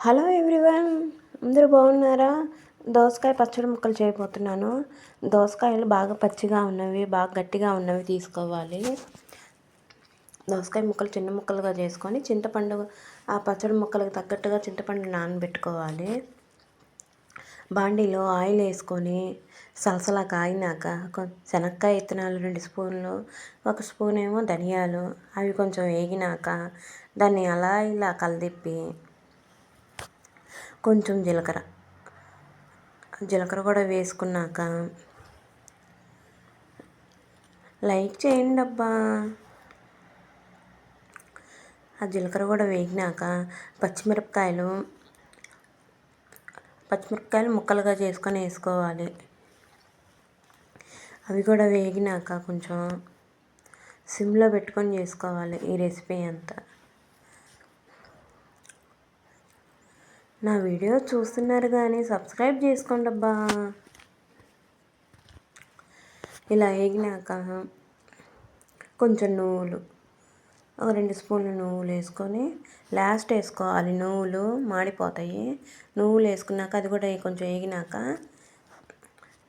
Hello everyone అందరూ బాగున్నారా? దోసకాయ పచ్చడి ముక్కలు చేయబోతున్నాను. దోసకాయలు బాగా పచ్చిగా ఉన్నవి బాగా గట్టిగా ఉన్నవి తీసుకోవాలి. దోసకాయ ముక్కలు చిన్న ముక్కలుగా చేసుకొని చింతపండు ఆ పచ్చడి ముక్కలకు తగ్గట్టుగా చింతపండు నానబెట్టుకోవాలి. బాండీలో ఆయిల్ వేసుకొని సలసలా కాగినాక శనక్కాయ విత్తనాలు రెండు స్పూన్లు ఒక స్పూన్ ఏమో ధనియాలు అవి కొంచెం వేగినాక దాన్ని అలా ఇలా కలదిప్పి కొంచెం జీలకర్ర. జీలకర్ర కూడా వేసుకున్నాక లైక్ చేయండి అబ్బా. ఆ జీలకర్ర కూడా వేగినాక పచ్చిమిరపకాయలు పచ్చిమిరపకాయలు ముక్కలుగా చేసుకొని వేసుకోవాలి. అవి కూడా వేగినాక కొంచెం సిమ్లో పెట్టుకొని చేసుకోవాలి ఈ రెసిపీ అంతా. నా వీడియో చూస్తున్నారు కానీ సబ్స్క్రైబ్ చేసుకోండి అబ్బా. ఇలా వేగినాక కొంచెం నువ్వులు ఒక రెండు స్పూన్లు నువ్వులు వేసుకొని లాస్ట్ వేసుకోవాలి. నువ్వులు మాడిపోతాయి. నువ్వులు వేసుకున్నాక అది కూడా కొంచెం వేగినాక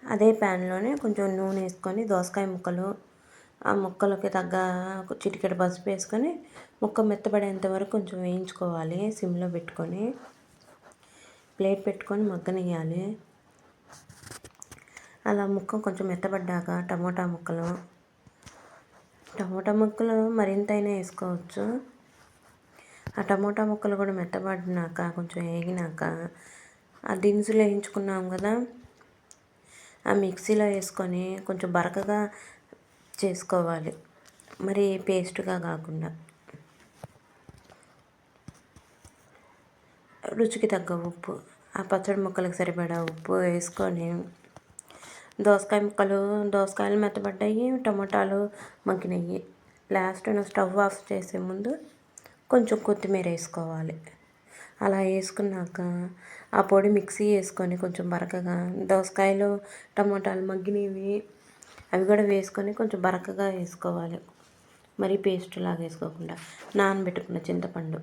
అదే ప్యాన్లోనే కొంచెం నూనె వేసుకొని దోసకాయ ముక్కలు ఆ ముక్కలకి తగ్గ చిటికెడు పసుపు వేసుకొని ముక్క మెత్తబడేంత వరకు కొంచెం వేయించుకోవాలి. సిమ్లో పెట్టుకొని ప్లేట్ పెట్టుకొని మగ్గనియాలి అలా ముక్క కొంచెం మెత్తబడ్డాక టమోటా ముక్కలు. టమోటా ముక్కలు మరింతైనా వేసుకోవచ్చు. ఆ టమోటా ముక్కలు కూడా మెత్తబడినాక కొంచెం వేగినాక ఆ దినుసులు వేయించుకున్నాం కదా ఆ మిక్సీలో వేసుకొని కొంచెం బరకగా చేసుకోవాలి. మరి పేస్ట్గా కాకుండా. రుచికి తగ్గ ఉప్పు. ఆ పచ్చడి ముక్కలకు సరిపడా ఉప్పు వేసుకొని దోసకాయ ముక్కలు దోసకాయలు మెత్తబడ్డాయి టమాటాలు మగ్గినాయి. లాస్ట్ స్టవ్ ఆఫ్ చేసే ముందు కొంచెం కొత్తిమీర వేసుకోవాలి. అలా వేసుకున్నాక ఆ పొడి మిక్సీ వేసుకొని కొంచెం బరకగా దోసకాయలు టమాటాలు మగ్గినవి అవి కూడా వేసుకొని కొంచెం బరకగా వేసుకోవాలి. మరీ పేస్ట్ లాగా వేసుకోకుండా నానబెట్టుకున్న చింతపండు.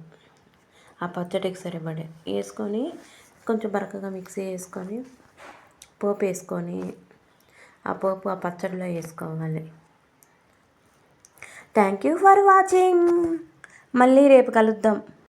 ఆ పచ్చడికి సరిపడే. వేసుకొని కొంచెం బరకగా మిక్సీ వేసుకొని పోపు వేసుకొని ఆ పోపు ఆ పచ్చడిలో వేసుకోవాలి. థ్యాంక్ యూ ఫర్ వాచింగ్ మళ్ళీ రేపు కలుద్దాం.